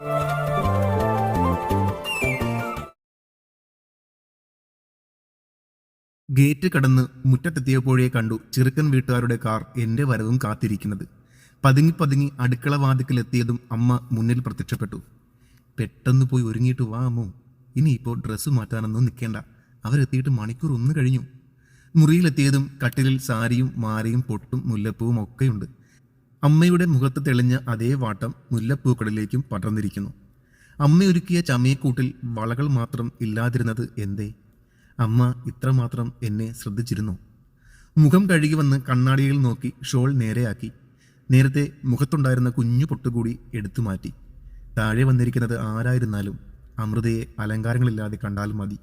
Gate കടന്ന് മുറ്റത്തെത്തിയപ്പോഴേ കണ്ടു ചെറുക്കൻ വീട്ടുകാരുടെ കാർ എന്റെ വരവും കാത്തിരിക്കുന്നത്. പതുങ്ങി പതുങ്ങി അടുക്കള വാതിക്കലെത്തിയതും അമ്മ മുന്നിൽ പ്രത്യക്ഷപ്പെട്ടു. പെട്ടെന്ന് പോയി ഒരുങ്ങിയിട്ട് വാ അമ്മോ. ഇനിയിപ്പോൾ ഡ്രസ്സ് മാറ്റാനൊന്നും നിൽക്കേണ്ട അവരെത്തിയിട്ട് മണിക്കൂർ ഒന്ന് കഴിഞ്ഞു. മുറിയിലെത്തിയതും കട്ടിലിൽ സാരിയും മാരയും പൊട്ടും മുല്ലപ്പൂവും ഒക്കെയുണ്ട്. അമ്മയുടെ മുഖത്ത് തെളിഞ്ഞ അതേ വാട്ടം മുല്ലപ്പൂക്കളിലേക്കും പടർന്നിരിക്കുന്നു. അമ്മയൊരുക്കിയ ചമയക്കൂട്ടിൽ വളകൾ മാത്രം ഇല്ലാതിരുന്നത് എന്തേ? അമ്മ ഇത്രമാത്രം എന്നെ ശ്രദ്ധിച്ചിരുന്നു. മുഖം കഴുകി വന്ന് കണ്ണാടിയിൽ നോക്കി ഷോൾ നേരെയാക്കി. നേരത്തെ മുഖത്തുണ്ടായിരുന്ന കുഞ്ഞു പൊട്ടുകൂടി എടുത്തു മാറ്റി. താഴെ വന്നിരിക്കുന്നത് ആരായിരുന്നാലും അമൃതയെ അലങ്കാരങ്ങളില്ലാതെ കണ്ടാൽ മതി.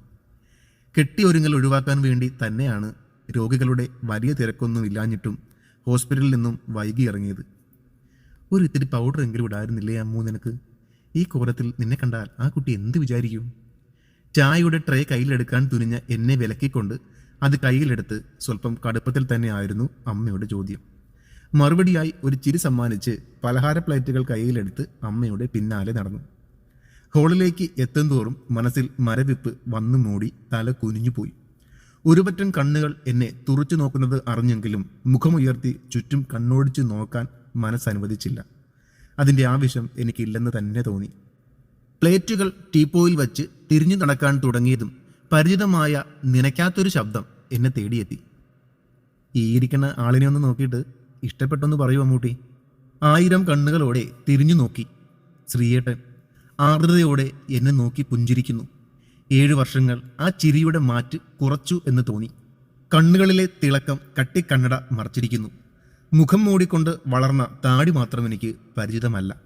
കെട്ടിയൊരുങ്ങൽ ഒഴിവാക്കാൻ വേണ്ടി തന്നെയാണ് രോഗികളുടെ വലിയ തിരക്കൊന്നും ഇല്ലാഞ്ഞിട്ടും ഹോസ്പിറ്റലിൽ നിന്നും വൈകി ഇറങ്ങിയത്. ഒരു ഇത്തിരി പൗഡർ എങ്കിലും ഇടായിരുന്നില്ലേ അമ്മു നിനക്ക്? ഈ കോലത്തിൽ നിന്നെ കണ്ടാൽ ആ കുട്ടി എന്ത് വിചാരിക്കും? ചായയുടെ ട്രേ കയ്യിലെടുക്കാൻ തുനിഞ്ഞ എന്നെ വിലക്കിക്കൊണ്ട് അത് കയ്യിലെടുത്ത് സ്വല്പം കടുപ്പത്തിൽ തന്നെയായിരുന്നു അമ്മയുടെ ചോദ്യം. മറുപടിയായി ഒരു ചിരി സമ്മാനിച്ച് പലഹാര പ്ലേറ്റുകൾ കയ്യിലെടുത്ത് അമ്മയുടെ പിന്നാലെ നടന്നു. ഹോളിലേക്ക് എത്തും തോറും മനസ്സിൽ മരവിപ്പ് വന്നു മൂടി തല കുനിഞ്ഞുപോയി. ഒരുപറ്റം കണ്ണുകൾ എന്നെ തുറച്ചു നോക്കുന്നത് അറിഞ്ഞെങ്കിലും മുഖമുയർത്തി ചുറ്റും കണ്ണോടിച്ച് നോക്കാൻ മനസ്സനുവദിച്ചില്ല. അതിന്റെ ആവശ്യം എനിക്കില്ലെന്ന് തന്നെ തോന്നി. പ്ലേറ്റുകൾ ടീപ്പോയിൽ വച്ച് തിരിഞ്ഞു നടക്കാൻ തുടങ്ങിയതും പരിചിതമായ നനയ്ക്കാത്തൊരു ശബ്ദം എന്നെ തേടിയെത്തി. ഈ ഇരിക്കുന്ന ആളിനെ ഒന്ന് നോക്കിയിട്ട് ഇഷ്ടപ്പെട്ടൊന്ന് പറയൂ അമ്മൂട്ടി. ആയിരം കണ്ണുകളോടെ തിരിഞ്ഞു നോക്കി. ശ്രീയേട്ടൻ ആർദ്രതയോടെ എന്നെ നോക്കി പുഞ്ചിരിക്കുന്നു. ഏഴു വർഷങ്ങൾ ആ ചിരിയുടെ മാറ്റ് കുറച്ചു എന്ന് തോന്നി. കണ്ണുകളിലെ തിളക്കം കട്ടിക്കണ്ണട മറച്ചിരിക്കുന്നു. മുഖം മൂടിക്കൊണ്ട് വളർന്ന താടി മാത്രം എനിക്ക് പരിചിതമല്ല.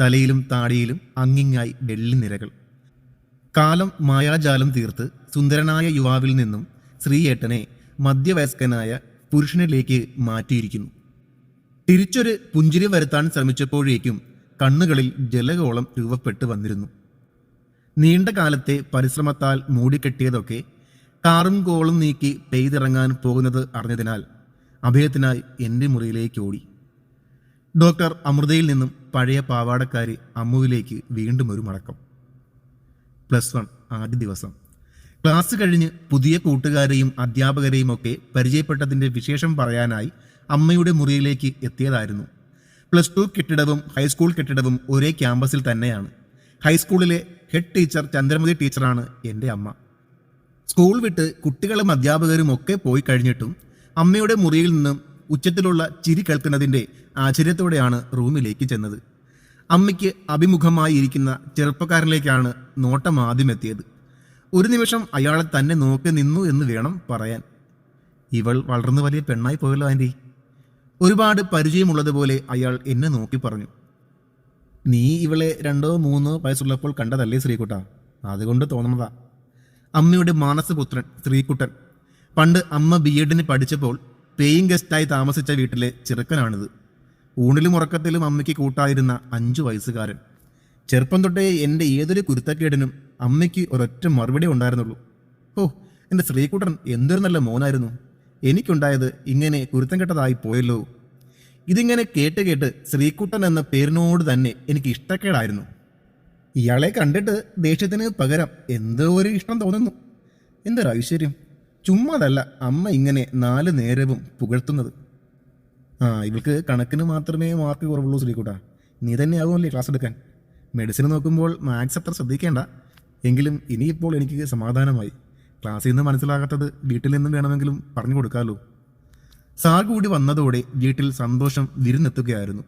തലയിലും താടിയിലും അങ്ങിങ്ങായി വെള്ളിനിരകൾ കാലം മായാജാലം തീർത്ത് സുന്ദരനായ യുവാവിൽ നിന്നും ശ്രീയേട്ടനെ മധ്യവയസ്കനായ പുരുഷനിലേക്ക് മാറ്റിയിരിക്കുന്നു. തിരിച്ചൊരു പുഞ്ചിരി വരുത്താൻ ശ്രമിച്ചപ്പോഴേക്കും കണ്ണുകളിൽ ജലകോളം രൂപപ്പെട്ടു വന്നിരുന്നു. നീണ്ട കാലത്തെ പരിശ്രമത്താൽ മൂടിക്കെട്ടിയതൊക്കെ കാറും കോളും നീക്കി പെയ്തിറങ്ങാൻ പോകുന്നത് അറിഞ്ഞതിനാൽ അഭയത്തിനായി എന്റെ മുറിയിലേക്ക് ഓടി. ഡോക്ടർ അമൃതയിൽ നിന്നും പഴയ പാവാടക്കാരി അമ്മുവിലേക്ക് വീണ്ടും ഒരു മടക്കം. പ്ലസ് വൺ ആദ്യ ദിവസം. ക്ലാസ് കഴിഞ്ഞ് പുതിയ കൂട്ടുകാരെയും അധ്യാപകരെയും ഒക്കെ പരിചയപ്പെട്ടതിന്റെ വിശേഷം പറയാനായി അമ്മയുടെ മുറിയിലേക്ക് എത്തിയതായിരുന്നു. പ്ലസ് ടു കെട്ടിടവും ഹൈസ്കൂൾ കെട്ടിടവും ഒരേ ക്യാമ്പസിൽ തന്നെയാണ്. ഹൈസ്കൂളിലെ ഹെഡ് ടീച്ചർ ചന്ദ്രമതി ടീച്ചറാണ് എന്റെ അമ്മ. സ്കൂൾ വിട്ട് കുട്ടികളും അധ്യാപകരും ഒക്കെ പോയി കഴിഞ്ഞിട്ടും അമ്മയുടെ മുറിയിൽ നിന്നും ഉച്ചത്തിലുള്ള ചിരി കേൾക്കുന്നതിന്റെ ആശ്ചര്യത്തോടെയാണ് റൂമിലേക്ക് ചെന്നത്. അമ്മയ്ക്ക് അഭിമുഖമായി ഇരിക്കുന്ന ചെറുപ്പക്കാരനിലേക്കാണ് നോട്ടം ആദ്യം എത്തിയത്. ഒരു നിമിഷം അയാളെ തന്നെ നോക്കി നിന്നു എന്ന് വേണം പറയാൻ. ഇവൾ വളർന്നു വലിയ പെണ്ണായി പോയല്ലോ ആന്റി. ഒരുപാട് പരിചയമുള്ളതുപോലെ അയാൾ എന്നെ നോക്കി പറഞ്ഞു. നീ ഇവളെ രണ്ടോ മൂന്നോ വയസ്സുള്ളപ്പോൾ കണ്ടതല്ലേ ശ്രീകുട്ട? അതുകൊണ്ട് തോന്നുന്നതാ. അമ്മയുടെ മാനസപുത്രൻ ശ്രീകുട്ടൻ. പണ്ട് അമ്മ ബി എഡിന് പഠിച്ചപ്പോൾ പേയിങ് ഗസ്റ്റായി താമസിച്ച വീട്ടിലെ ചെറുക്കനാണിത്. ഊണിലും ഉറക്കത്തിലും അമ്മയ്ക്ക് കൂട്ടായിരുന്ന അഞ്ചു വയസ്സുകാരൻ. ചെറുപ്പം തൊട്ടേ എന്റെ ഏതൊരു കുരുത്തക്കേടിനും അമ്മയ്ക്ക് ഒരൊറ്റ മറുപടി ഉണ്ടായിരുന്നുള്ളൂ. ഓ എന്റെ ശ്രീകുട്ടൻ എന്തൊരു നല്ല മോനായിരുന്നു. എനിക്കുണ്ടായത് ഇങ്ങനെ കുരുത്തം കെട്ടതായി പോയല്ലോ. ഇതിങ്ങനെ കേട്ട് കേട്ട് ശ്രീകുട്ടൻ എന്ന പേരിനോട് തന്നെ എനിക്ക് ഇഷ്ടക്കേടായിരുന്നു. ഇയാളെ കണ്ടിട്ട് ദേഷ്യത്തിന് പകരം എന്തോ ഒരു ഇഷ്ടം തോന്നുന്നു. എന്തൊരു ഐശ്വര്യം. ചുമ്മാതല്ല അമ്മ ഇങ്ങനെ നാല് നേരവും പുകഴ്ത്തുന്നത്. ആ ഇവൾക്ക് കണക്കിന് മാത്രമേ മാർക്ക് കുറവുള്ളൂ ശ്രീകുട്ട. നീ തന്നെ ആകുമല്ലേ ക്ലാസ് എടുക്കാൻ. മെഡിസിൻ നോക്കുമ്പോൾ മാത്സ് അത്ര ശ്രദ്ധിക്കേണ്ട. എങ്കിലും ഇനിയിപ്പോൾ എനിക്ക് സമാധാനമായി. ക്ലാസ്സിൽ നിന്ന് മനസ്സിലാകാത്തത് വീട്ടിൽ നിന്നും വേണമെങ്കിലും പറഞ്ഞു കൊടുക്കാമല്ലോ സാർ കൂടി വന്നതോടെ വീട്ടിൽ സന്തോഷം വിരുന്നെത്തുകയായിരുന്നു.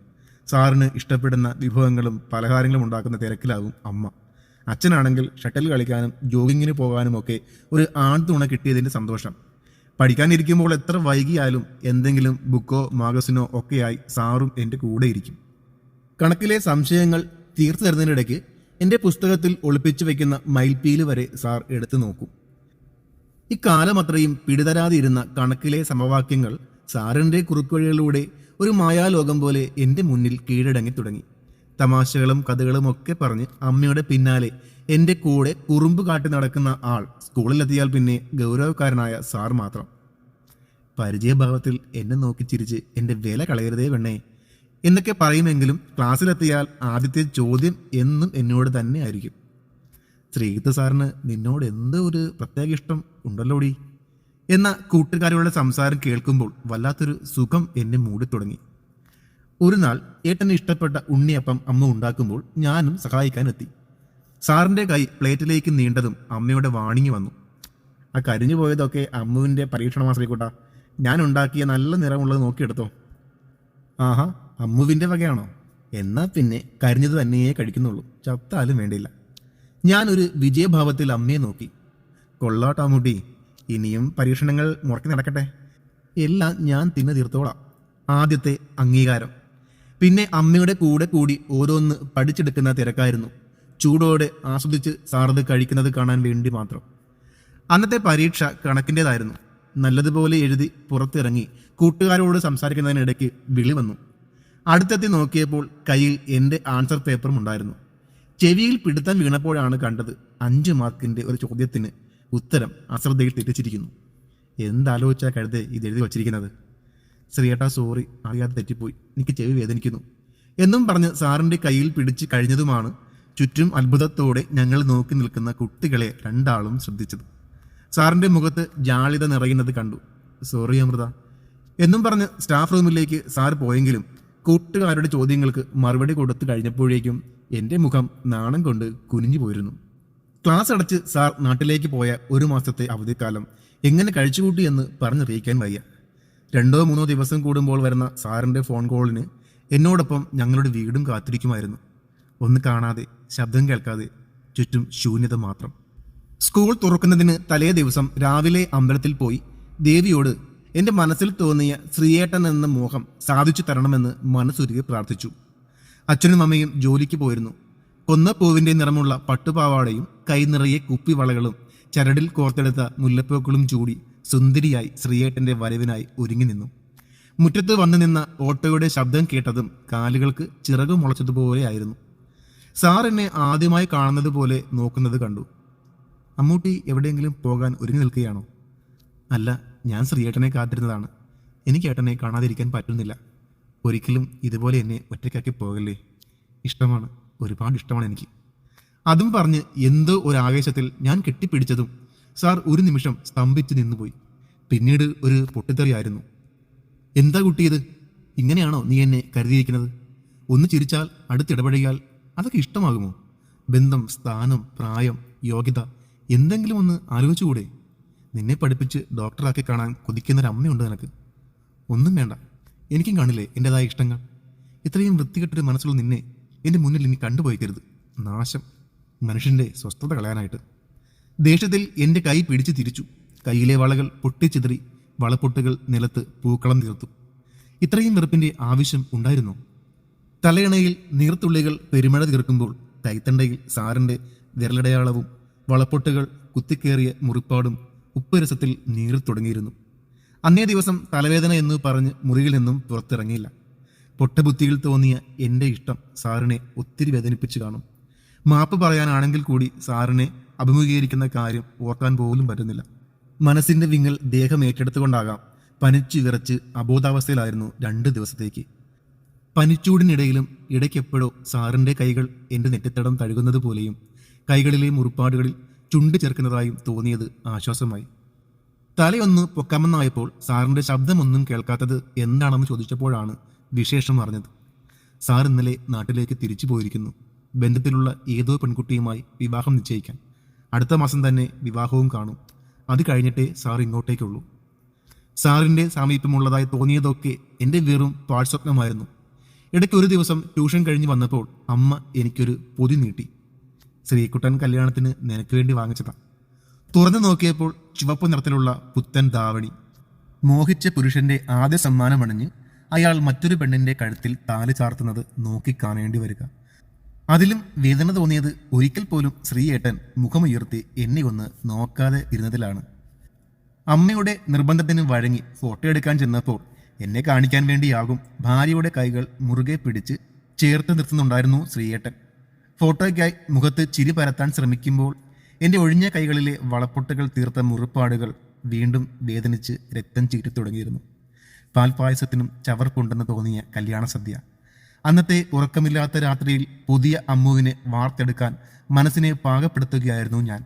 സാറിന് ഇഷ്ടപ്പെടുന്ന വിഭവങ്ങളും പലഹാരങ്ങളും ഉണ്ടാക്കുന്ന തിരക്കിലാവും അമ്മ. അച്ഛനാണെങ്കിൽ ഷട്ടിൽ കളിക്കാനും ജോഗിങ്ങിന് പോകാനും ഒക്കെ ഒരു ആൺതുണ കിട്ടിയതിന്റെ സന്തോഷം. പഠിക്കാനിരിക്കുമ്പോൾ എത്ര വൈകിയാലും എന്തെങ്കിലും ബുക്കോ മാഗസിനോ ഒക്കെയായി സാറും എന്റെ കൂടെ ഇരിക്കും. കണക്കിലെ സംശയങ്ങൾ തീർത്തു തരുന്നതിനിടയ്ക്ക് എന്റെ പുസ്തകത്തിൽ ഒളിപ്പിച്ചു വയ്ക്കുന്ന മയിൽപ്പീൽ വരെ സാർ എടുത്തു നോക്കും. ഇക്കാലം അത്രയും പിടിതരാതിരുന്ന കണക്കിലെ സമവാക്യങ്ങൾ സാറിന്റെ കുറുക്കുവഴികളിലൂടെ ഒരു മായാലോകം പോലെ എന്റെ മുന്നിൽ കീഴടങ്ങി തുടങ്ങി. തമാശകളും കഥകളും ഒക്കെ പറഞ്ഞ് അമ്മയുടെ പിന്നാലെ എന്റെ കൂടെ കുറുമ്പ് കാട്ടി നടക്കുന്ന ആൾ സ്കൂളിലെത്തിയാൽ പിന്നെ ഗൗരവക്കാരനായ സാർ മാത്രം. പരിചയഭാവത്തിൽ എന്നെ നോക്കി ചിരിച്ച് എന്റെ വില കളയരുതേ പെണ്ണേ. എന്നൊക്കെ പറയുമെങ്കിലും ക്ലാസ്സിലെത്തിയാൽ ആദ്യത്തെ ചോദ്യം എന്നും എന്നോട് തന്നെ ആയിരിക്കും ശ്രീജിത്ത് സാറിന് നിന്നോട് എന്തോ ഒരു പ്രത്യേക ഇഷ്ടം ഉണ്ടല്ലോടി? എന്ന കൂട്ടുകാരോടുള്ള സംസാരം കേൾക്കുമ്പോൾ വല്ലാത്തൊരു സുഖം എന്നെ മൂടി തുടങ്ങി. ഒരു നാൾ ഏട്ടന് ഇഷ്ടപ്പെട്ട ഉണ്ണിയപ്പം അമ്മ ഉണ്ടാക്കുമ്പോൾ ഞാനും സഹായിക്കാനെത്തി സാറിന്റെ കൈ പ്ലേറ്റിലേക്ക് നീണ്ടതും അമ്മയുടെ വാണിങ്ങി വന്നു. ആ കരിഞ്ഞു പോയതൊക്കെ അമ്മുവിന്റെ പരീക്ഷണമാശ്രീക്കൂട്ട ഞാൻ ഉണ്ടാക്കിയ നല്ല നിറമുള്ളത് നോക്കിയെടുത്തോ. ആഹാ അമ്മുവിന്റെ വകയാണോ? എന്നാൽ പിന്നെ കരിഞ്ഞത് തന്നെയേ കഴിക്കുന്നുള്ളൂ. ചത്താലും വേണ്ടിയില്ല ഞാനൊരു വിജയഭാവത്തിൽ അമ്മയെ നോക്കി. കൊള്ളാട്ടാമുട്ടി ഇനിയും പരീക്ഷണങ്ങൾ മുറക്കി നടക്കട്ടെ? എല്ലാം ഞാൻ തിന്നു തീർത്തോളാം. ആദ്യത്തെ അംഗീകാരം. പിന്നെ അമ്മയുടെ കൂടെ കൂടി ഓരോന്ന് പഠിച്ചെടുക്കുന്ന തിരക്കായിരുന്നു. ചൂടോടെ ആസ്വദിച്ച് സാറത് കഴിക്കുന്നത് കാണാൻ വേണ്ടി മാത്രം. അന്നത്തെ പരീക്ഷ കണക്കിന്റെതായിരുന്നു നല്ലതുപോലെ എഴുതി പുറത്തിറങ്ങി കൂട്ടുകാരോട് സംസാരിക്കുന്നതിനിടയ്ക്ക് വിളി വന്നു. അടുത്തെത്തി നോക്കിയപ്പോൾ കയ്യിൽ എന്റെ ആൻസർ പേപ്പറും ഉണ്ടായിരുന്നു. ചെവിയിൽ പിടുത്തം വീണപ്പോഴാണ് കണ്ടത് അഞ്ച് മാർക്കിന്റെ ഒരു ചോദ്യത്തിന് ഉത്തരം അശ്രദ്ധയിൽ തെറ്റിച്ചിരിക്കുന്നു. എന്താലോചിച്ചാൽ കഴുതെ ഇത് എഴുതി വച്ചിരിക്കുന്നത്? ശ്രീയേട്ടാ സോറി അറിയാതെ തെറ്റിപ്പോയി. എനിക്ക് ചെവി വേദനിക്കുന്നു. എന്നും പറഞ്ഞ് സാറിന്റെ കയ്യിൽ പിടിച്ച് കഴിഞ്ഞതുമാണ് ചുറ്റും അത്ഭുതത്തോടെ ഞങ്ങൾ നോക്കി നിൽക്കുന്ന കുട്ടികളെ രണ്ടാളും ശ്രദ്ധിച്ചത്. സാറിന്റെ മുഖത്ത് ജാളിത നിറയുന്നത് കണ്ടു. സോറി അമൃത. എന്നും പറഞ്ഞ് സ്റ്റാഫ് റൂമിലേക്ക് സാർ പോയെങ്കിലും കൂട്ടുകാരുടെ ചോദ്യങ്ങൾക്ക് മറുപടി കൊടുത്തു കഴിഞ്ഞപ്പോഴേക്കും എന്റെ മുഖം നാണം കൊണ്ട് കുനിഞ്ഞു പോയിരുന്നു. ക്ലാസ് അടച്ച് സാർ നാട്ടിലേക്ക് പോയ ഒരു മാസത്തെ അവധിക്കാലം എങ്ങനെ കഴിച്ചുകൂട്ടി എന്ന് പറഞ്ഞറിയിക്കാൻ വയ്യ. രണ്ടോ മൂന്നോ ദിവസം കൂടുമ്പോൾ വരുന്ന സാറിന്റെ ഫോൺ കോളിന് എന്നോടൊപ്പം ഞങ്ങളുടെ വീടും കാത്തിരിക്കുമായിരുന്നു. ഒന്ന് കാണാതെ ശബ്ദം കേൾക്കാതെ ചുറ്റും ശൂന്യത മാത്രം. സ്കൂൾ തുറക്കുന്നതിന് തലേ ദിവസം രാവിലെ അമ്പലത്തിൽ പോയി ദേവിയോട് എന്റെ മനസ്സിൽ തോന്നിയ ശ്രീയേട്ടൻ എന്ന മോഹം സാധിച്ചു തരണമെന്ന് മനസ്സുരുകി പ്രാർത്ഥിച്ചു. അച്ഛനും അമ്മയും ജോലിക്ക് പോയിരുന്നു. കൊന്നപ്പൂവിന്റെ നിറമുള്ള പട്ടുപാവാടയും കൈനിറയെ കുപ്പിവളകളും ചരടിൽ കോർത്തെടുത്ത മുല്ലപ്പൂക്കളും ചൂടി സുന്ദരിയായി ശ്രീയേട്ടന്റെ വരവിനായി ഒരുങ്ങി നിന്നു. മുറ്റത്ത് വന്നു നിന്ന ഓട്ടോയുടെ ശബ്ദം കേട്ടതും കാലുകൾക്ക് ചിറക് മുളച്ചതുപോലെയായിരുന്നു സാർ എന്നെ ആദ്യമായി കാണുന്നത് പോലെ നോക്കുന്നത് കണ്ടു. അമ്മൂട്ടി എവിടെയെങ്കിലും പോകാൻ ഒരുങ്ങി നിൽക്കുകയാണോ? അല്ല ഞാൻ ശ്രീയേട്ടനെ കാത്തിരുന്നതാണ്. എനിക്ക് ഏട്ടനെ കാണാതിരിക്കാൻ പറ്റുന്നില്ല. ഒരിക്കലും ഇതുപോലെ എന്നെ ഒറ്റയ്ക്കാക്കി പോകല്ലേ? ഇഷ്ടമാണ് ഒരുപാട് ഇഷ്ടമാണ് എനിക്ക്. അതും പറഞ്ഞ് എന്തോ ഒരു ആവേശത്തിൽ ഞാൻ കെട്ടിപ്പിടിച്ചതും സാർ ഒരു നിമിഷം സ്തംഭിച്ച് നിന്നുപോയി. പിന്നീട് ഒരു പൊട്ടിത്തെറിയായിരുന്നു. എന്താ കുട്ടിയത്? ഇങ്ങനെയാണോ നീ എന്നെ കരുതിയിരിക്കുന്നത്? ഒന്ന് ചിരിച്ചാൽ അടുത്തിടപഴകിയാൽ അതൊക്കെ ഇഷ്ടമാകുമോ? ബന്ധം സ്ഥാനം പ്രായം യോഗ്യത എന്തെങ്കിലും ഒന്ന് ആലോചിച്ചുകൂടെ? നിന്നെ പഠിപ്പിച്ച് ഡോക്ടറാക്കി കാണാൻ കൊതിക്കുന്നൊരമ്മയുണ്ട് നിനക്ക്. ഒന്നും വേണ്ട. എനിക്കും കാണില്ലേ എന്റെതായ ഇഷ്ടങ്ങൾ. ഇത്രയും വൃത്തികെട്ടൊരു മനസ്സുള്ള നിന്നെ എന്റെ മുന്നിൽ ഇനി കണ്ടുപോയിക്കരുത്. നാശം. മനുഷ്യന്റെ സ്വസ്ഥത കളയാനായിട്ട്. ദേഷ്യത്തിൽ എന്റെ കൈ പിടിച്ച് തിരിച്ചു. കയ്യിലെ വളകൾ പൊട്ടിച്ചിതറി വളപ്പൊട്ടുകൾ നിലത്ത് പൂക്കളം തീർത്തു. ഇത്രയും വെറുപ്പിന്റെ ആവശ്യം ഉണ്ടായിരുന്നു? തലയിണയിൽ നീർത്തുള്ളികൾ പെരുമഴ തീർക്കുമ്പോൾ കൈത്തണ്ടയിൽ സാറിന്റെ വിരലടയാളവും വളപ്പൊട്ടുകൾ കുത്തിക്കേറിയ മുറിപ്പാടും ഉപ്പുരസത്തിൽ നീറി തുടങ്ങിയിരുന്നു. അന്നേ ദിവസം തലവേദന എന്ന് പറഞ്ഞ് മുറിയിൽ നിന്നും പുറത്തിറങ്ങിയില്ല. പൊട്ടബുദ്ധിയിൽ തോന്നിയ എന്റെ ഇഷ്ടം സാറിനെ ഒത്തിരി വേദനിപ്പിച്ചു കാണും. മാപ്പ് പറയാനാണെങ്കിൽ കൂടി സാറിനെ അഭിമുഖീകരിക്കുന്ന കാര്യം ഓർക്കാൻ പോലും പറ്റുന്നില്ല. മനസ്സിന്റെ വിങ്ങൽ ദേഹം ഏറ്റെടുത്തുകൊണ്ടാകാം പനിച്ചു വിറച്ച് അബോധാവസ്ഥയിലായിരുന്നു രണ്ട് ദിവസത്തേക്ക്. പനിച്ചൂടിനിടയിലും ഇടയ്ക്കെപ്പോഴോ സാറിന്റെ കൈകൾ എന്റെ നെറ്റിത്തടം തഴുകുന്നത് പോലെയും കൈകളിലെ മുറിപ്പാടുകളിൽ ചുണ്ട് ചേർക്കുന്നതായും തോന്നിയത് ആശ്വാസമായി. തലയൊന്ന് പൊക്കാമെന്നായപ്പോൾ സാറിന്റെ ശബ്ദമൊന്നും കേൾക്കാത്തത് എന്താണെന്ന് ചോദിച്ചപ്പോഴാണ് വിശേഷം അറിഞ്ഞത്. സാർ ഇന്നലെ നാട്ടിലേക്ക് തിരിച്ചു പോയിരിക്കുന്നു. ബന്ധത്തിലുള്ള ഏതോ പെൺകുട്ടിയുമായി വിവാഹം നിശ്ചയിക്കാൻ. അടുത്ത മാസം തന്നെ വിവാഹവും കാണും. അത് കഴിഞ്ഞിട്ടേ സാർ ഇങ്ങോട്ടേക്കുള്ളൂ. സാറിന്റെ സാമീപ്യമുള്ളതായി തോന്നിയതൊക്കെ എന്റെ വെറും പാഴ്സ്വപ്നമായിരുന്നു ഇടയ്ക്ക് ഒരു ദിവസം ട്യൂഷൻ കഴിഞ്ഞ് വന്നപ്പോൾ അമ്മ എനിക്കൊരു പൊതി നീട്ടി. ശ്രീകുട്ടൻ കല്യാണത്തിന് നിനക്ക് വേണ്ടി വാങ്ങിച്ചതാണ് തുറന്നു നോക്കിയപ്പോൾ ചുവപ്പ് നിറത്തിലുള്ള പുത്തൻ ദാവണി മോഹിച്ച പുരുഷന്റെ ആദ്യ സമ്മാനമണിഞ്ഞ് അയാൾ മറ്റൊരു പെണ്ണിന്റെ കഴുത്തിൽ താലി ചാർത്തുന്നത് നോക്കിക്കാണേണ്ടി വരിക. അതിലും വേദന തോന്നിയത് ഒരിക്കൽ പോലും ശ്രീയേട്ടൻ മുഖമുയർത്തി എന്നെ ഒന്ന് നോക്കാതെ ഇരുന്നതിലാണ്. അമ്മയുടെ നിർബന്ധത്തിന് വഴങ്ങി ഫോട്ടോ എടുക്കാൻ ചെന്നപ്പോൾ എന്നെ കാണിക്കാൻ വേണ്ടിയാകും ഭാര്യയുടെ കൈകൾ മുറുകെ പിടിച്ച് ചേർത്ത് നിർത്തുന്നുണ്ടായിരുന്നു ശ്രീയേട്ടൻ. ഫോട്ടോയ്ക്കായി മുഖത്ത് ചിരി പരത്താൻ ശ്രമിക്കുമ്പോൾ എന്റെ ഒഴിഞ്ഞ കൈകളിലെ വളപ്പൊട്ടുകൾ തീർത്ത മുറിപ്പാടുകൾ വീണ്ടും വേദനിച്ച് രക്തം ചീറ്റി തുടങ്ങിയിരുന്നു പാൽപായസത്തിനും ചവർപ്പുണ്ടെന്ന് തോന്നിയ കല്യാണ സദ്യ അന്നത്തെ ഉറക്കമില്ലാത്ത രാത്രിയിൽ പുതിയ അമ്മുവിനെ വാർത്തെടുക്കാൻ മനസ്സിനെ പാകപ്പെടുത്തുകയായിരുന്നു ഞാൻ.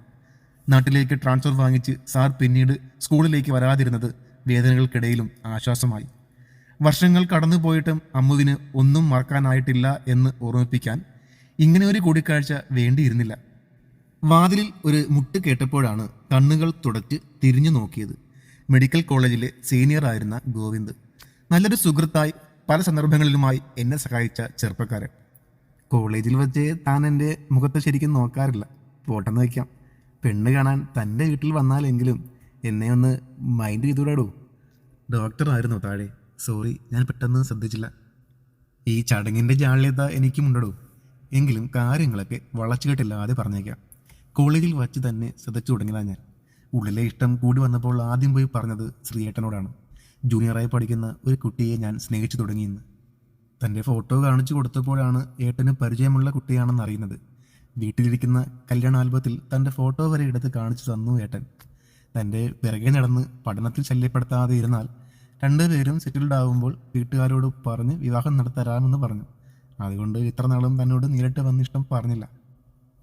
നാട്ടിലേക്ക് ട്രാൻസ്ഫർ വാങ്ങിച്ച് സാർ പിന്നീട് സ്കൂളിലേക്ക് വരാതിരുന്നത് വേദനകൾക്കിടയിലും ആശ്വാസമായി. വർഷങ്ങൾ കടന്നുപോയിട്ടും അമ്മുവിന് ഒന്നും മറക്കാനായിട്ടില്ല എന്ന് ഓർമ്മിപ്പിക്കാൻ ഇങ്ങനെ ഒരു കൂടിക്കാഴ്ച വേണ്ടിയിരുന്നില്ല. വാതിലിൽ ഒരു മുട്ട് കേട്ടപ്പോഴാണ് കണ്ണുകൾ തുടച്ച് തിരിഞ്ഞു നോക്കിയത്. മെഡിക്കൽ കോളേജിലെ സീനിയർ ആയിരുന്ന ഗോവിന്ദ്. നല്ലൊരു സുഹൃത്തായി പല സന്ദർഭങ്ങളിലുമായി എന്നെ സഹായിച്ച ചെറുപ്പക്കാരൻ. കോളേജിൽ വെച്ച് താൻ എന്റെ മുഖത്ത് ശരിക്കും നോക്കാറില്ല. പോട്ടെന്ന് വയ്ക്കാം പെണ്ണ് കാണാൻ തന്റെ വീട്ടിൽ വന്നാലെങ്കിലും എന്നെ ഒന്ന് മൈൻഡ് ചെയ്തുകൂടാടൂ? ഡോക്ടറായിരുന്നു താഴെ. സോറി ഞാൻ പെട്ടെന്ന് ശ്രദ്ധിച്ചില്ല. ഈ ചടങ്ങിന്റെ ജാള്യത എനിക്കുമുണ്ടടോ? എങ്കിലും കാര്യങ്ങളൊക്കെ വളച്ചുകെട്ടില്ലാതെ പറഞ്ഞേക്കാം. കോളേജിൽ വച്ച് തന്നെ ശ്രദ്ധിച്ചു തുടങ്ങിയതാണ് ഞാൻ. ഉള്ളിലെ ഇഷ്ടം കൂടി വന്നപ്പോൾ ആദ്യം പോയി പറഞ്ഞത് ശ്രീയേട്ടനോടാണ്. ജൂനിയറായി പഠിക്കുന്ന ഒരു കുട്ടിയെ ഞാൻ സ്നേഹിച്ചു തുടങ്ങിയെന്ന് തന്റെ ഫോട്ടോ കാണിച്ചു കൊടുത്തപ്പോഴാണ് ഏട്ടന് പരിചയമുള്ള കുട്ടിയാണെന്ന് അറിയുന്നത്. വീട്ടിലിരിക്കുന്ന കല്യാണ ആൽബത്തിൽ തന്റെ ഫോട്ടോ വരെ എടുത്ത് കാണിച്ചു തന്നു ഏട്ടൻ. തന്റെ പിറകെ നടന്ന് പഠനത്തിൽ ശല്യപ്പെടുത്താതെ ഇരുന്നാൽ രണ്ടുപേരും സെറ്റിൽഡ് ആകുമ്പോൾ വീട്ടുകാരോട് പറഞ്ഞ് വിവാഹം നടത്തരാമെന്ന് പറഞ്ഞു. അതുകൊണ്ട് ഇത്ര നാളും തന്നോട് നേരിട്ട് വന്ന് ഇഷ്ടം പറഞ്ഞില്ല.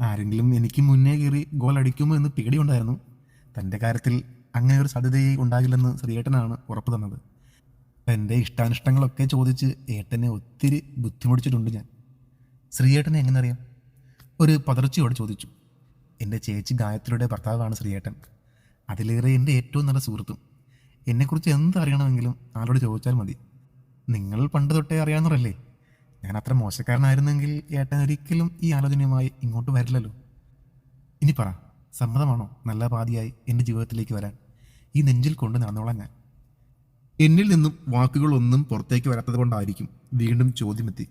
ആരെങ്കിലും എനിക്ക് മുന്നേ കയറി ഗോൾ അടിക്കുമോ എന്ന് പേടിയുണ്ടായിരുന്നു. തന്റെ കാര്യത്തിൽ അങ്ങനെ ഒരു സാധ്യതയെ ഉണ്ടാകില്ലെന്ന് ശ്രീയേട്ടനാണ് ഉറപ്പ് തന്നത്. എന്റെ ഇഷ്ടാനിഷ്ടങ്ങളൊക്കെ ചോദിച്ച് ഏട്ടനെ ഒത്തിരി ബുദ്ധിമുട്ടിച്ചിട്ടുണ്ട് ഞാൻ. ശ്രീയേട്ടനെ എങ്ങനെ അറിയാം ഒരു പതർച്ചയോടെ ചോദിച്ചു. എന്റെ ചേച്ചി ഗായത്രിയുടെ ഭർത്താവാണ് ശ്രീയേട്ടൻ. അതിലേറെ എന്റെ ഏറ്റവും നല്ല സുഹൃത്തും. എന്നെക്കുറിച്ച് എന്ത് അറിയണമെങ്കിലും ആളോട് ചോദിച്ചാൽ മതി. നിങ്ങൾ പണ്ട് തൊട്ടേ അറിയാവുന്നവരല്ലേ? ഞാൻ അത്ര മോശക്കാരനായിരുന്നെങ്കിൽ ഏട്ടൻ ഒരിക്കലും ഈ ആലോചനയുമായി ഇങ്ങോട്ട് വരില്ലല്ലോ. ഇനി പറ സമ്മതമാണോ? നല്ല പാതിയായി എന്റെ ജീവിതത്തിലേക്ക് വരാൻ. ഈ നെഞ്ചിൽ കൊണ്ട് നടന്നോളാം ഞാൻ. എന്നിൽ നിന്നും വാക്കുകളൊന്നും പുറത്തേക്ക് വരാത്തത് കൊണ്ടായിരിക്കും വീണ്ടും ചോദ്യമെത്തി.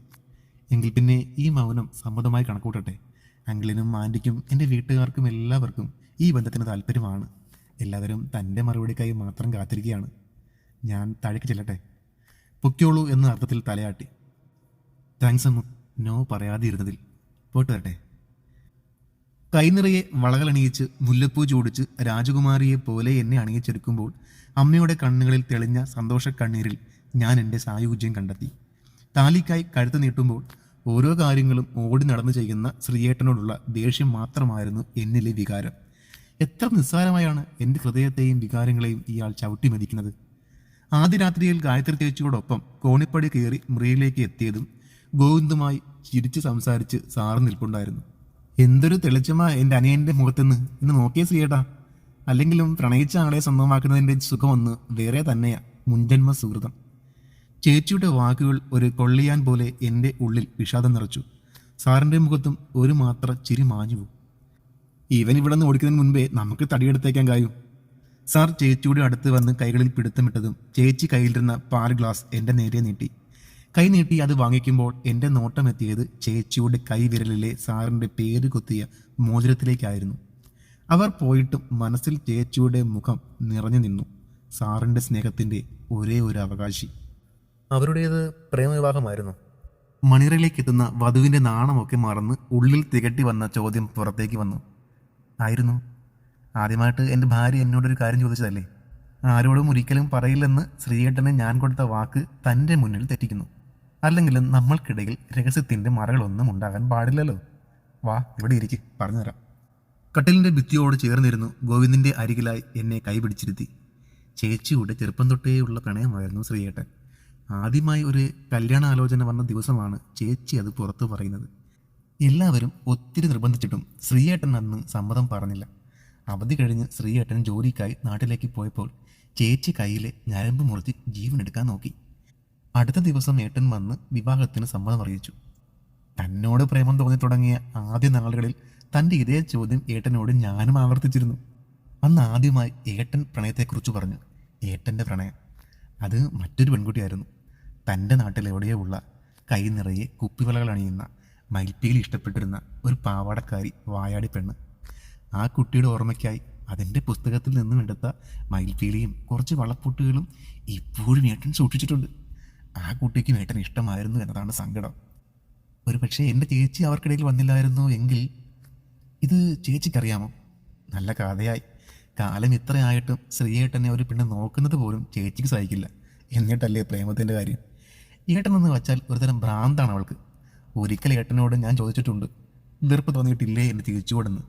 എങ്കിൽ പിന്നെ ഈ മൗനം സമ്മതമായി കണക്കൂട്ടട്ടെ. അങ്കിളിനും ആന്റിക്കും എന്റെ വീട്ടുകാർക്കും എല്ലാവർക്കും ഈ ബന്ധത്തിന് താല്പര്യമാണ്. എല്ലാവരും തന്റെ മറുപടിക്കായി മാത്രം കാത്തിരിക്കുകയാണ്. ഞാൻ താഴേക്ക് ചെല്ലട്ടെ. പൊക്കിയോളൂ എന്ന അർത്ഥത്തിൽ തലയാട്ടി. താങ്ക്സ് അമ്മു. നോ പറയാതെ ഇരുന്നതിൽ പോയിട്ട് വരട്ടെ. കൈനിറയെ വളകളണിയിച്ച് മുല്ലപ്പൂ ചൂടിച്ച് രാജകുമാരിയെ പോലെ എന്നെ അണിയിച്ചെടുക്കുമ്പോൾ അമ്മയുടെ കണ്ണുകളിൽ തെളിഞ്ഞ സന്തോഷ കണ്ണീരിൽ ഞാൻ എന്റെ സായുജ്യം കണ്ടെത്തി. താലിക്കായി കഴുത്ത് നീട്ടുമ്പോൾ ഓരോ കാര്യങ്ങളും ഓടി നടന്നു ചെയ്യുന്ന ശ്രീയേട്ടനോടുള്ള ദേഷ്യം മാത്രമായിരുന്നു എന്നിലെ വികാരം. എത്ര നിസ്സാരമായാണ് എന്റെ ഹൃദയത്തെയും വികാരങ്ങളെയും ഇയാൾ ചവിട്ടി മതിക്കുന്നത്. ആദ്യ രാത്രിയിൽ ഗായത്രി ചേച്ചിയോടൊപ്പം കോണിപ്പടി കയറി മുറിയിലേക്ക് എത്തിയതും ഗോവിന്ദുമായി ചിരിച്ച് സംസാരിച്ച് സാറ് നിൽപ്പുണ്ടായിരുന്നു. എന്തൊരു തെളിച്ചമാ എന്റെ അനിയന്റെ മുഖത്തുനിന്ന്? ഇന്ന് നോക്കിയേ ശ്രീയേട്ടാ. അല്ലെങ്കിലും പ്രണയിച്ച ആളെ സ്വന്തമാക്കുന്നതിന്റെ സുഖമൊന്ന് വേറെ തന്നെയാ. മുൻജന്മ സുഹൃതം. ചേച്ചിയുടെ വാക്കുകൾ ഒരു കൊള്ളിയാൻ പോലെ എന്റെ ഉള്ളിൽ വിഷാദം നിറച്ചു. സാറിന്റെ മുഖത്തും ഒരു മാത്ര ചിരി മാഞ്ഞു പോകും ഇവൻ ഇവിടെ നിന്ന് ഓടിക്കുന്നതിന് മുൻപേ നമുക്ക് തടിയെടുത്തേക്കാൻ കായും. സാർ ചേച്ചിയുടെ അടുത്ത് വന്ന് കൈകളിൽ പിടുത്തമിട്ടതും ചേച്ചി കയ്യിലിരുന്ന പാൽ ഗ്ലാസ് എന്റെ നേരെ നീട്ടി. കൈ നീട്ടി അത് വാങ്ങിക്കുമ്പോൾ എന്റെ നോട്ടമെത്തിയത് ചേച്ചിയുടെ കൈവിരലിലെ സാറിന്റെ പേര് കൊത്തിയ മോതിരത്തിലേക്കായിരുന്നു. അവർ പോയിട്ടും മനസ്സിൽ ചേച്ചിയുടെ മുഖം നിറഞ്ഞു നിന്നു. സാറിന്റെ സ്നേഹത്തിന്റെ ഒരേ ഒരു അവകാശി. അവരുടേത് പ്രേമവിവാഹമായിരുന്നു. മണിറയിലേക്ക് എത്തുന്ന വധുവിന്റെ നാണമൊക്കെ മറന്ന് ഉള്ളിൽ തികട്ടി വന്ന ചോദ്യം പുറത്തേക്ക് വന്നു. ആയിരുന്നു. ആദ്യമായിട്ട് എന്റെ ഭാര്യ എന്നോടൊരു കാര്യം ചോദിച്ചതല്ലേ? ആരോടും ഒരിക്കലും പറയില്ലെന്ന് ശ്രീകണ്ഠനെ ഞാൻ കൊടുത്ത വാക്ക് തന്റെ മുന്നിൽ തെറ്റിക്കുന്നു. അല്ലെങ്കിലും നമ്മൾക്കിടയിൽ രഹസ്യത്തിന്റെ മറകളൊന്നും ഉണ്ടാകാൻ പാടില്ലല്ലോ. വാ ഇവിടെ ഇരിക്ക്. പറഞ്ഞുതരാം. കട്ടിലിന്റെ ഭിത്തിയോട് ചേർന്നിരുന്നു ഗോവിന്ദിന്റെ അരികിലായി എന്നെ കൈപിടിച്ചിരുത്തി. ചേച്ചിയുടെ ചെറുപ്പം തൊട്ടേയുള്ള പ്രണയമായിരുന്നു ശ്രീയേട്ടൻ. ആദ്യമായി ഒരു കല്യാണാലോചന വന്ന ദിവസമാണ് ചേച്ചി അത് പുറത്തു പറയുന്നത്. എല്ലാവരും ഒത്തിരി നിർബന്ധിച്ചിട്ടും ശ്രീയേട്ടൻ അന്ന് സമ്മതം പറഞ്ഞില്ല. അവധി കഴിഞ്ഞ് ശ്രീയേട്ടൻ ജോലിക്കായി നാട്ടിലേക്ക് പോയപ്പോൾ ചേച്ചി കയ്യിലെ ഞരമ്പ് മുറിച്ച് ജീവനെടുക്കാൻ നോക്കി. അടുത്ത ദിവസം ഏട്ടൻ വന്ന് വിവാഹത്തിന് സമ്മതം അറിയിച്ചു. തന്നോട് പ്രേമം തോന്നി തുടങ്ങിയ ആദ്യ നാളുകളിൽ തന്റെ ഇതേ ചോദ്യം ഏട്ടനോട് ഞാനും ആവർത്തിച്ചിരുന്നു. അന്ന് ആദ്യമായി ഏട്ടൻ പ്രണയത്തെക്കുറിച്ച് പറഞ്ഞു. ഏട്ടന്റെ പ്രണയം. അത് മറ്റൊരു പെൺകുട്ടിയായിരുന്നു. തന്റെ നാട്ടിൽ എവിടെയോ ഉള്ള കൈ നിറയെ കുപ്പിവലകൾ അണിയുന്ന മയിൽപ്പീലി ഇഷ്ടപ്പെട്ടിരുന്ന ഒരു പാവാടക്കാരി വായാടി പെണ്ണ്. ആ കുട്ടിയുടെ ഓർമ്മയ്ക്കായി അതിന്റെ പുസ്തകത്തിൽ നിന്നും എടുത്ത മയിൽപ്പീലിയും കുറച്ച് വളപ്പൊട്ടുകളും ഇപ്പോഴും ഏട്ടൻ സൂക്ഷിച്ചിട്ടുണ്ട്. ആ കുട്ടിക്ക് ഏട്ടൻ ഇഷ്ടമായിരുന്നു എന്നതാണ് സങ്കടം. ഒരു പക്ഷേ എന്റെ ചേച്ചി അവർക്കിടയിൽ വന്നില്ലായിരുന്നു എങ്കിൽ ഇത് ചേച്ചിക്കറിയാമോ? നല്ല കഥയായി. കാലം ഇത്രയായിട്ടും ശ്രീയേട്ടനെ ഒരു പെണ്ണ് നോക്കുന്നത് പോലും ചേച്ചിക്ക് സഹിക്കില്ല. എന്നിട്ടല്ലേ പ്രേമത്തിന്റെ കാര്യം? ഏട്ടനെന്ന് വച്ചാൽ ഒരുതരം ഭ്രാന്താണ് അവൾക്ക്. ഒരിക്കൽ ഏട്ടനോട് ഞാൻ ചോദിച്ചിട്ടുണ്ട് വെറുപ്പ് തോന്നിയിട്ടില്ലേ എന്ന് തിരിച്ചുകൊടുന്ന്?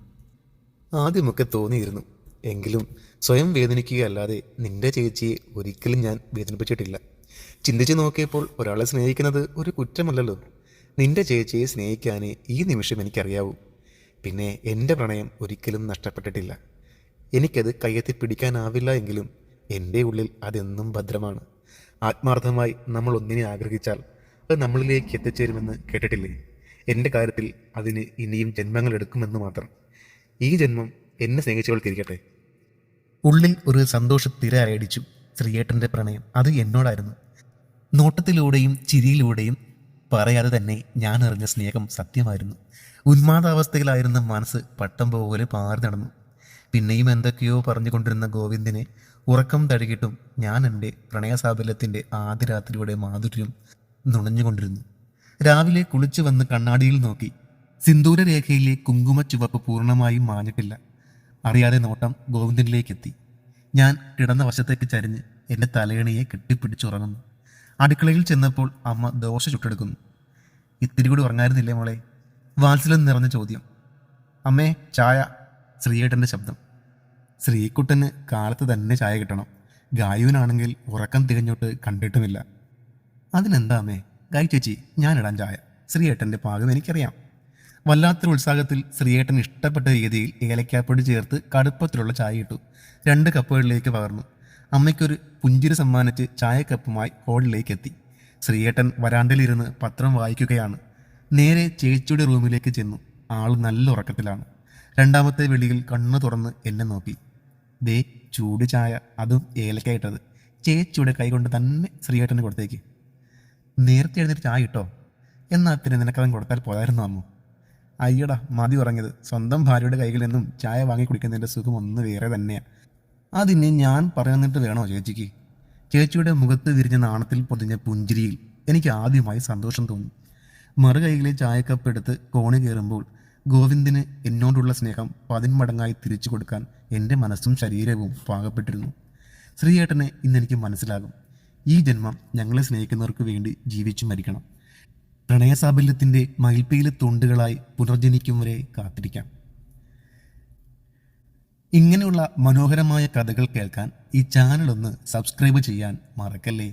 ആദ്യമൊക്കെ തോന്നിയിരുന്നു. എങ്കിലും സ്വയം വേദനിക്കുകയല്ലാതെ നിന്റെ ചേച്ചിയെ ഒരിക്കലും ഞാൻ വേദനിപ്പിച്ചിട്ടില്ല. ചിന്തിച്ചു നോക്കിയപ്പോൾ ഒരാളെ സ്നേഹിക്കുന്നത് ഒരു കുറ്റമല്ലല്ലോ. നിന്റെ ചേച്ചിയെ സ്നേഹിക്കാനേ ഈ നിമിഷം എനിക്കറിയാവൂ. പിന്നെ എന്റെ പ്രണയം ഒരിക്കലും നഷ്ടപ്പെട്ടിട്ടില്ല. എനിക്കത് കയ്യെത്തി പിടിക്കാനാവില്ല എങ്കിലും എന്റെ ഉള്ളിൽ അതെന്നും ഭദ്രമാണ്. ആത്മാർത്ഥമായി നമ്മൾ ഒന്നിനെ ആഗ്രഹിച്ചാൽ അത് നമ്മളിലേക്ക് എത്തിച്ചേരുമെന്ന് കേട്ടിട്ടില്ലേ? എന്റെ കാര്യത്തിൽ അതിന് ഇനിയും ജന്മങ്ങൾ എടുക്കുമെന്ന് മാത്രം. ഈ ജന്മം എന്നെ സ്നേഹിച്ചവൾക്കിരിക്കട്ടെ ഉള്ളിൽ ഒരു സന്തോഷ തിര അയടിച്ചു ശ്രീയേട്ടന്റെ പ്രണയം. അത് എന്നോടായിരുന്നു. നോട്ടത്തിലൂടെയും ചിരിയിലൂടെയും പറയാതെ തന്നെ ഞാൻ അറിഞ്ഞ സ്നേഹം സത്യമായിരുന്നു. ഉന്മാദാവസ്ഥയിലായിരുന്ന മനസ്സ് പട്ടം പോലെ പാറി നടന്നു. പിന്നെയും എന്തൊക്കെയോ പറഞ്ഞുകൊണ്ടിരുന്ന ഗോവിന്ദിനെ ഉറക്കം തഴുകിയിട്ടും ഞാൻ എന്റെ പ്രണയസാഫല്യത്തിന്റെ ആദ്യ രാത്രിയുടെ മാധുര്യം നുണഞ്ഞുകൊണ്ടിരുന്നു. രാവിലെ കുളിച്ചു വന്ന് കണ്ണാടിയിൽ നോക്കി. സിന്ദൂരരേഖയിലെ കുങ്കുമ ചുവപ്പ് പൂർണമായും മാഞ്ഞിട്ടില്ല. അറിയാതെ നോട്ടം ഗോവിന്ദനിലേക്കെത്തി. ഞാൻ കിടന്ന വശത്തേക്ക് ചരിഞ്ഞ് എന്റെ തലയണിയെ കെട്ടിപ്പിടിച്ചുറങ്ങുന്നു. അടുക്കളയിൽ ചെന്നപ്പോൾ അമ്മ ദോശ ചുട്ടെടുക്കുന്നു. ഇത്തിരി കൂടി ഉറങ്ങായിരുന്നില്ലേ മോളെ? വാത്സല്യം നിറഞ്ഞ ചോദ്യം. അമ്മേ ചായ. ശ്രീയേട്ടന്റെ ശബ്ദം. ശ്രീക്കുട്ടന് കാലത്ത് തന്നെ ചായ കിട്ടണം. ഗായുവിനാണെങ്കിൽ ഉറക്കം തികഞ്ഞോട്ട് കണ്ടിട്ടുമില്ല. അതിനെന്താ അമ്മേ? ഗായ് ചേച്ചി ഞാനിടാൻ ചായ. ശ്രീയേട്ടന്റെ പാകം എനിക്കറിയാം. വല്ലാത്തൊരു ഉത്സാഹത്തിൽ ശ്രീയേട്ടൻ ഇഷ്ടപ്പെട്ട രീതിയിൽ ഏലക്കാപ്പൊടി ചേർത്ത് കടുപ്പത്തിലുള്ള ചായ ഇട്ടു. രണ്ട് കപ്പുകളിലേക്ക് പകർന്നു. അമ്മയ്ക്കൊരു പുഞ്ചിരി സമ്മാനിച്ച് ചായക്കപ്പുമായി ഹോളിലേക്ക് എത്തി ശ്രീയേട്ടൻ വരാണ്ടയിലിരുന്ന് പത്രം വായിക്കുകയാണ്. നേരെ ചേച്ചിയുടെ റൂമിലേക്ക് ചെന്നു. ആൾ നല്ല ഉറക്കത്തിലാണ്. രണ്ടാമത്തെ വെളിയിൽ കണ്ണു തുറന്ന് എന്നെ നോക്കി. ദേ ചൂട് ചായ അതും ഏലക്കായിട്ടത്. ചേച്ചിയുടെ കൈകൊണ്ട് തന്നെ ശ്രീയേട്ടന് കൊടുത്തേക്ക്. നേരത്തെ എഴുന്നേറ്റ് ചായ ഇട്ടോ? എന്നാൽ പിന്നെ നിനക്കതം കൊടുത്താൽ പോയായിരുന്നു അമ്മു. അയ്യടാ മതി ഉറങ്ങിയത്. സ്വന്തം ഭാര്യയുടെ കൈകളിൽ നിന്നും ചായ വാങ്ങി കുടിക്കുന്നതിന്റെ സുഖം ഒന്ന് വേറെ തന്നെയാണ് അതിനെ ഞാൻ പറയുന്നിട്ട് വേണോ ചേച്ചിക്ക്? ചേച്ചിയുടെ മുഖത്ത് വിരിഞ്ഞ നാണത്തിൽ പൊതിഞ്ഞ പുഞ്ചിരിയിൽ എനിക്ക് ആദ്യമായി സന്തോഷം തോന്നി. മറുകൈകളിൽ ചായക്കപ്പ് എടുത്ത് കോണി കയറുമ്പോൾ ഗോവിന്ദിന് എന്നോടുള്ള സ്നേഹം പതിന്മടങ്ങായി തിരിച്ചു കൊടുക്കാൻ എന്റെ മനസ്സും ശരീരവും പാകപ്പെട്ടിരുന്നു. ശ്രീയേട്ടനെ ഇന്നെനിക്ക് മനസ്സിലാകും. ഈ ജന്മം ഞങ്ങളെ സ്നേഹിക്കുന്നവർക്ക് വേണ്ടി ജീവിച്ചു മരിക്കണം. പ്രണയസാബല്യത്തിന്റെ മയിൽപ്പയിലെ തുണ്ടുകളായി പുനർജനിക്കും വരെ കാത്തിരിക്കാം. ഇങ്ങനെയുള്ള മനോഹരമായ കഥകൾ കേൾക്കാൻ ഈ ചാനൽ ഒന്ന് സബ്സ്ക്രൈബ് ചെയ്യാൻ മറക്കല്ലേ?